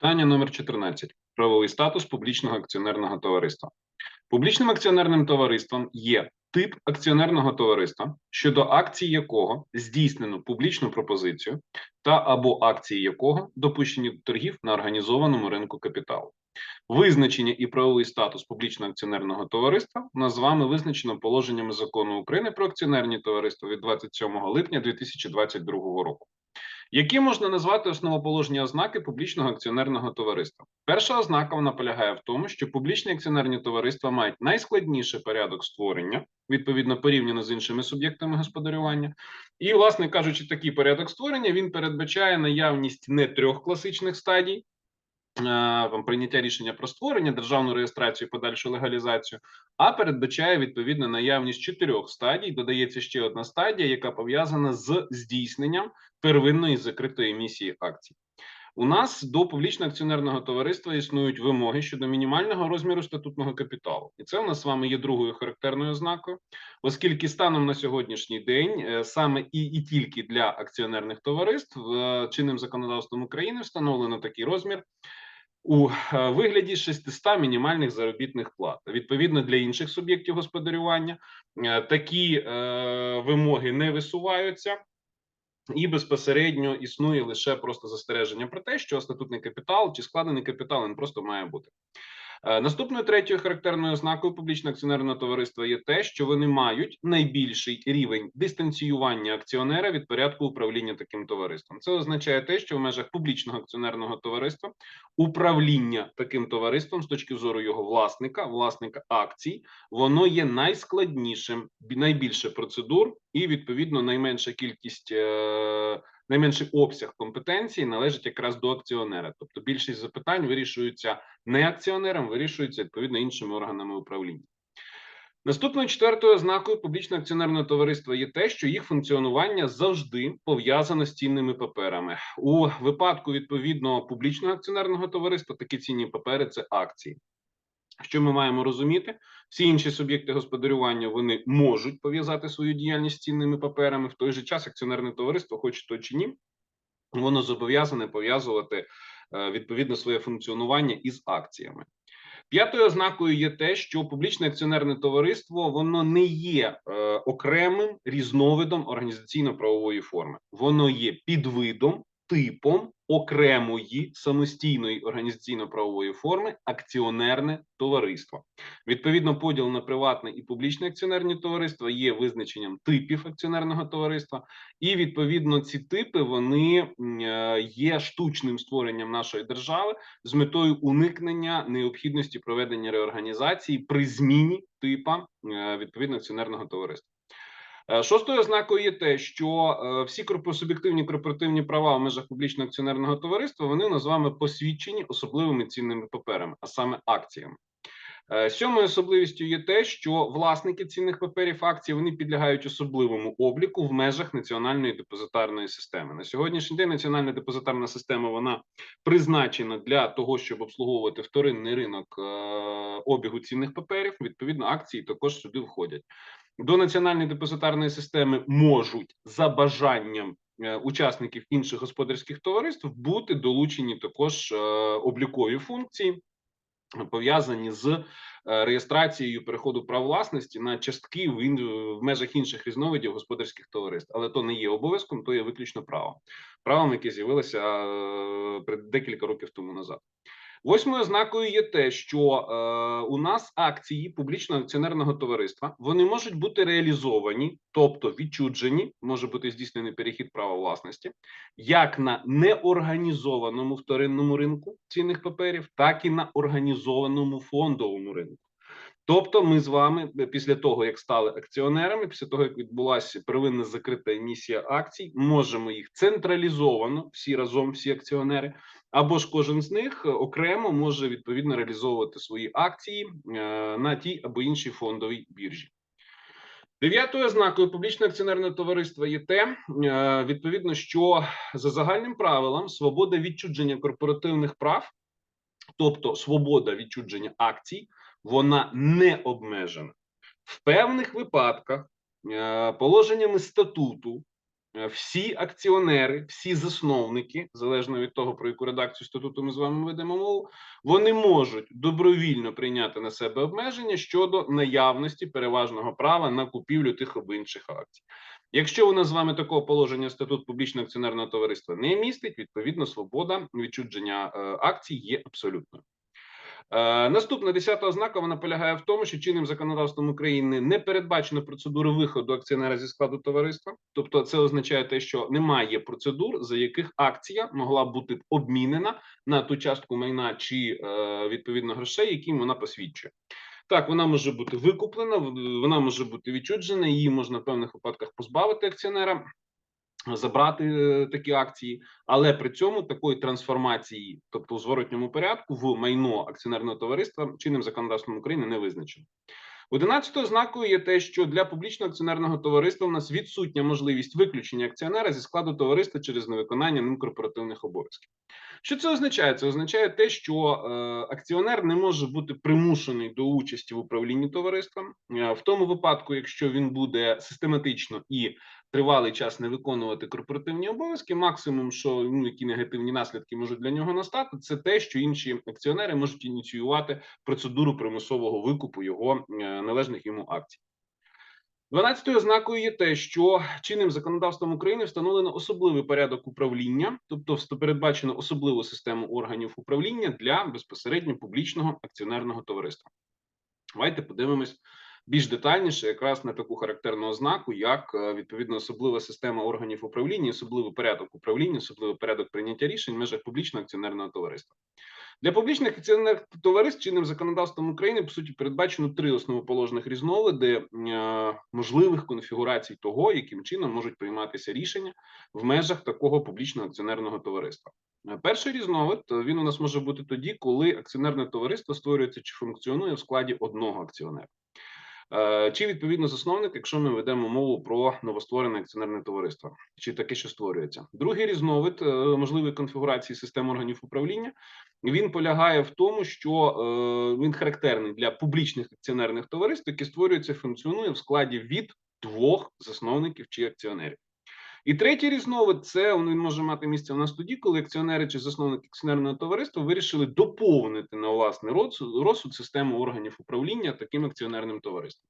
Питання номер 14. Правовий статус публічного акціонерного товариства. Публічним акціонерним товариством є тип акціонерного товариства, щодо акцій якого здійснено публічну пропозицію та або акції якого допущені до торгів на організованому ринку капіталу. Визначення і правовий статус публічного акціонерного товариства нас з вами визначено положеннями закону України про акціонерні товариства від 27 липня 2022 року. Які можна назвати основоположні ознаки публічного акціонерного товариства? Перша ознака вона полягає в тому, що публічні акціонерні товариства мають найскладніший порядок створення, відповідно порівняно з іншими суб'єктами господарювання. І, власне кажучи, такий порядок створення він передбачає наявність не трьох класичних стадій. Е, там, Прийняття рішення про створення, державну реєстрацію, подальшу легалізацію, а передбачає відповідно наявність чотирьох стадій. Додається ще одна стадія, яка пов'язана з здійсненням первинної закритої емісії акцій. У нас до публічного акціонерного товариства існують вимоги щодо мінімального розміру статутного капіталу, і це у нас з вами є другою характерною ознакою, оскільки станом на сьогоднішній день е, саме і, і тільки для акціонерних товариств е, чинним законодавством України встановлено такий розмір. У е, вигляді 600 мінімальних заробітних плат. Відповідно для інших суб'єктів господарювання е, такі е, вимоги не висуваються, і безпосередньо існує лише просто застереження про те, що статутний капітал чи складений капітал він просто має бути. Е, Наступною третьою характерною ознакою публічного акціонерного товариства є те, що вони мають найбільший рівень дистанціювання акціонера від порядку управління таким товариством. Це означає те, що в межах публічного акціонерного товариства управління таким товариством з точки зору його власника, власника акцій, воно є найскладнішим, найбільше процедур, і відповідно найменша кількість. Найменший обсяг компетенцій належить якраз до акціонера, тобто більшість запитань вирішуються не акціонером, вирішуються відповідно іншими органами управління. Наступною четвертою ознакою публічного акціонерного товариства є те, що їх функціонування завжди пов'язано з цінними паперами. У випадку відповідно публічного акціонерного товариства такі цінні папери це акції. Що ми маємо розуміти? Всі інші суб'єкти господарювання вони можуть пов'язати свою діяльність з цінними паперами. В той же час акціонерне товариство, хоч то чи ні, воно зобов'язане пов'язувати е, відповідно своє функціонування із акціями. П'ятою ознакою є те, що публічне акціонерне товариство воно не є е, окремим різновидом організаційно-правової форми, воно є підвидом, типом окремої самостійної організаційно-правової форми акціонерне товариство. Відповідно, поділ на приватне і публічне акціонерні товариства є визначенням типів акціонерного товариства, і відповідно ці типи вони е, є штучним створенням нашої держави з метою уникнення необхідності проведення реорганізації при зміні типа е, відповідно акціонерного товариства. Е, Шостою ознакою є те, що е, всі суб'єктивні корпоративні права в межах публічного акціонерного товариства вони у нас з вами посвідчені особливими цінними паперами, а саме акціями. Е, Сьомою особливістю є те, що власники цінних паперів акцій вони підлягають особливому обліку в межах національної депозитарної системи. На сьогоднішній день національна депозитарна система вона призначена для того, щоб обслуговувати вторинний ринок обігу цінних паперів. Відповідно, акції також сюди входять. До національної депозитарної системи можуть за бажанням е, учасників інших господарських товариств бути долучені також е, облікові функції, пов'язані з е, реєстрацією переходу прав власності на частки в, межах інших різновидів господарських товариств, але то не є обов'язком, то є виключно правом, правом, яке з'явилося декілька років тому назад. Восьмою ознакою є те, що е, у нас акції публічного акціонерного товариства вони можуть бути реалізовані, тобто відчуджені, може бути здійснений перехід права власності, як на неорганізованому вторинному ринку цінних паперів, так і на організованому фондовому ринку. Тобто, ми з вами е, після того, як стали акціонерами, після того як відбулася первинна закрита емісія акцій, можемо їх централізовано всі разом, всі акціонери, або ж кожен з них е, окремо може відповідно реалізовувати свої акції е, на тій або іншій фондовій біржі. Дев'ятою ознакою публічного акціонерного товариства є те, відповідно, що за загальним правилам свобода відчудження корпоративних прав, тобто свобода відчудження акцій, вона не обмежена. В певних випадках е, положеннями статуту е, всі акціонери, всі засновники, залежно від того, про яку редакцію статуту ми з вами ведемо мову, вони можуть добровільно прийняти на себе обмеження щодо наявності переважного права на купівлю тих або інших акцій. Якщо у нас з вами такого положення статут публічного акціонерного товариства не містить, відповідно, свобода відчудження е, акцій є абсолютною. Е, Наступна десята ознака вона полягає в тому, що чинним законодавством України не передбачено процедури виходу акціонера зі складу товариства. Тобто, це означає те, що немає процедур, за яких акція могла бути обмінена на ту частку майна чи е, відповідно грошей, яким вона посвідчує. Так, вона може бути викуплена, вона може бути відчуджена, її можна в певних випадках позбавити акціонера, забрати е, такі акції, але при цьому такої трансформації, тобто у зворотньому порядку, в майно акціонерного товариства чинним законодавством України не визначено. Одинадцятою ознакою є те, що для публічного акціонерного товариства у нас відсутня можливість виключення акціонера зі складу товариства через невиконання ним корпоративних обов'язків. Що це означає? Це означає те, що е, акціонер не може бути примушений до участі в управлінні товариством Е, в тому випадку, якщо він буде систематично і тривалий час не виконувати корпоративні обов'язки, максимум, що ну які негативні наслідки можуть для нього настати, це те, що інші акціонери можуть ініціювати процедуру примусового викупу його е, належних йому акцій. Дванадцятою ознакою є те, що чинним законодавством України встановлено особливий порядок управління, тобто передбачено особливу систему органів управління для безпосередньо публічного акціонерного товариства. Давайте подивимось більш детальніше, якраз на таку характерну ознаку, як е, відповідно особлива система органів управління, особливий порядок управління, особливий порядок прийняття рішень в межах публічного акціонерного товариства. Для публічних акціонерних товариств чинним законодавством України по суті передбачено три основоположних різновиди е, можливих конфігурацій того, яким чином можуть прийматися рішення в межах такого публічного акціонерного товариства. Е, Перший різновид він у нас може бути тоді, коли акціонерне товариство створюється чи функціонує в складі одного акціонера. Е, Чи відповідно засновник, якщо ми ведемо мову про новостворене акціонерне товариство, чи таке, що створюється, другий різновид е, можливої конфігурації систем органів управління. Він полягає в тому, що е, він характерний для публічних акціонерних товариств, які створюються, функціонує в складі від двох засновників чи акціонерів. І третій різновид це він може мати місце у нас тоді, коли акціонери чи засновники акціонерного товариства вирішили доповнити на власний розсуд, систему органів управління таким акціонерним товариством.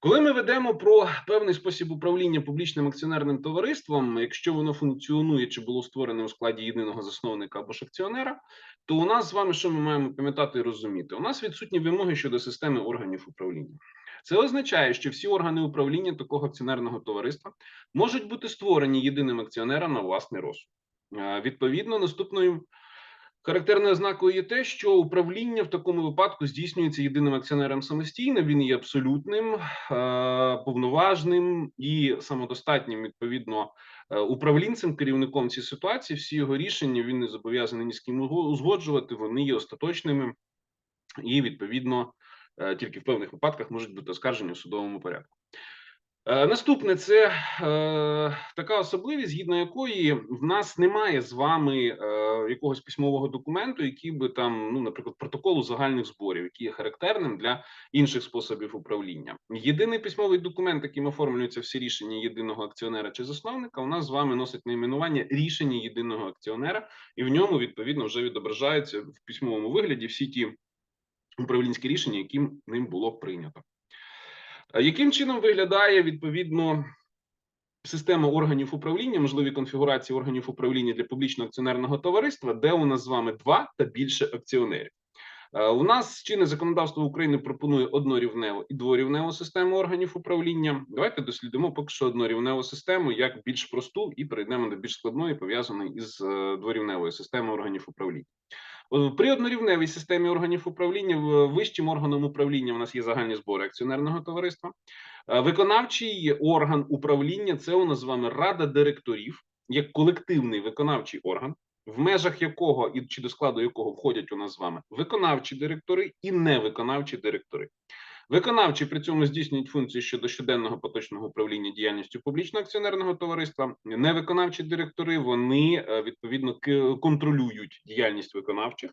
Коли ми ведемо про певний спосіб управління публічним акціонерним товариством, якщо воно функціонує чи було створене у складі єдиного засновника або ж акціонера, то у нас з вами що ми маємо пам'ятати і розуміти? У нас відсутні вимоги щодо системи органів управління. Це означає, що всі органи управління такого акціонерного товариства можуть бути створені єдиним акціонером на власний розсуд. Е, Відповідно, наступною Характерною ознакою є те, що управління в такому випадку здійснюється єдиним акціонером самостійно. Він є абсолютним, е, повноважним і самодостатнім відповідно е, управлінцем, керівником цієї ситуації. Всі його рішення він не зобов'язаний ні з ким узгоджувати. Вони є остаточними і відповідно тільки в певних випадках можуть бути оскаржені у судовому порядку. Е, Наступне це е, така особливість, згідно якої в нас немає з вами е, якогось письмового документу, який би там, ну, наприклад, протоколу загальних зборів, який є характерним для інших способів управління. Єдиний письмовий документ, яким оформлюються всі рішення єдиного акціонера чи засновника, у нас з вами носить найменування рішення єдиного акціонера, і в ньому відповідно вже відображаються в письмовому вигляді всі ті управлінські рішення, яким ним було прийнято. Е, Яким чином виглядає відповідно система органів управління, можливі конфігурації органів управління для публічного акціонерного товариства, де у нас з вами два та більше акціонерів? Е, У нас чинне законодавство України пропонує однорівневу і дворівневу систему органів управління. Давайте дослідимо поки що однорівневу систему як більш просту і перейдемо до більш складної, пов'язаної із е, дворівневою системою органів управління. Е, При однорівневій системі органів управління вищим органом управління у нас є загальні збори акціонерного товариства. Е, Виконавчий орган управління це у нас з вами рада директорів як колективний виконавчий орган, в межах якого і чи до складу якого входять у нас з вами виконавчі директори і невиконавчі директори. Виконавчі при цьому здійснюють функції щодо щоденного поточного управління діяльністю публічного акціонерного товариства. Невиконавчі директори вони е, відповідно контролюють діяльність виконавчих.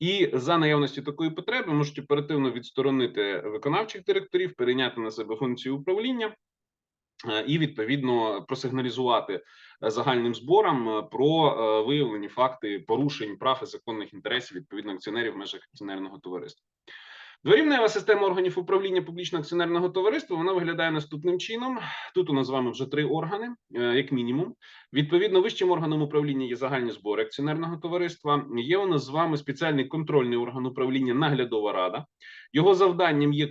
І за наявності такої потреби можуть оперативно відсторонити виконавчих директорів, перейняти на себе функцію управління е, і відповідно просигналізувати е, загальним зборам про виявлені факти порушень прав і законних інтересів відповідно акціонерів в межах акціонерного товариства. Дворівнева система органів управління публічного акціонерного товариства вона виглядає наступним чином. Тут у нас з вами вже три органи, е, як мінімум. Відповідно, вищим органом управління є загальні збори акціонерного товариства. Є у нас з вами спеціальний контрольний орган управління наглядова рада. Його завданням є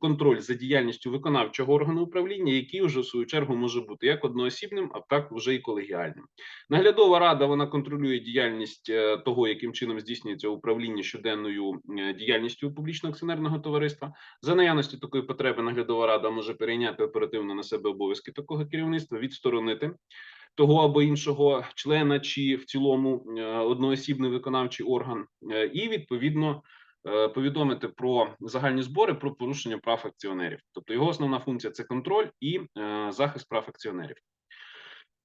контроль, за діяльністю виконавчого органу управління, який вже в свою чергу може бути як одноосібним, а так вже і колегіальним. Наглядова рада вона контролює діяльність е, того, яким чином здійснюється управління щоденною е, діяльністю публічного акціонерного товариства. За наявності такої потреби наглядова рада може перейняти оперативно на себе обов'язки такого керівництва, відсторонити того або іншого члена, чи в цілому е, одноосібний виконавчий орган, е, і відповідно е, повідомити про загальні збори про порушення прав акціонерів. Тобто його основна функція це контроль і захист прав акціонерів.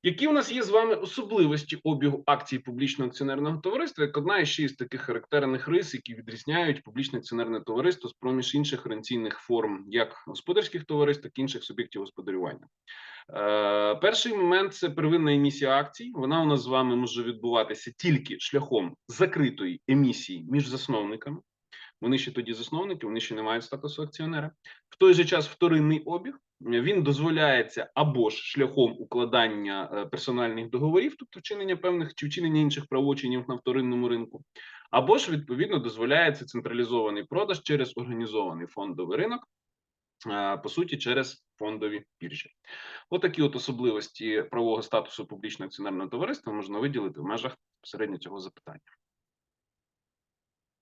Які у нас є з вами особливості обігу акцій публічного акціонерного товариства, як одна із ще із таких характерних рис, які відрізняють публічне акціонерне товариство з проміж інших гарантійних форм, як господарських товариств, так і інших суб'єктів господарювання? Е, перший момент це первинна емісія акцій. Вона у нас з вами може відбуватися тільки шляхом закритої емісії між засновниками. Вони ще тоді засновники, вони ще не мають статусу акціонера. В той же час вторинний обіг він дозволяється або ж шляхом укладання е, персональних договорів, тобто вчинення певних чи вчинення інших правочинів на вторинному ринку, або ж відповідно дозволяється централізований продаж через організований фондовий ринок, е, по суті, через фондові біржі. Отакі от особливості правового статусу публічного акціонерного товариства можна виділити в межах посередньо цього запитання.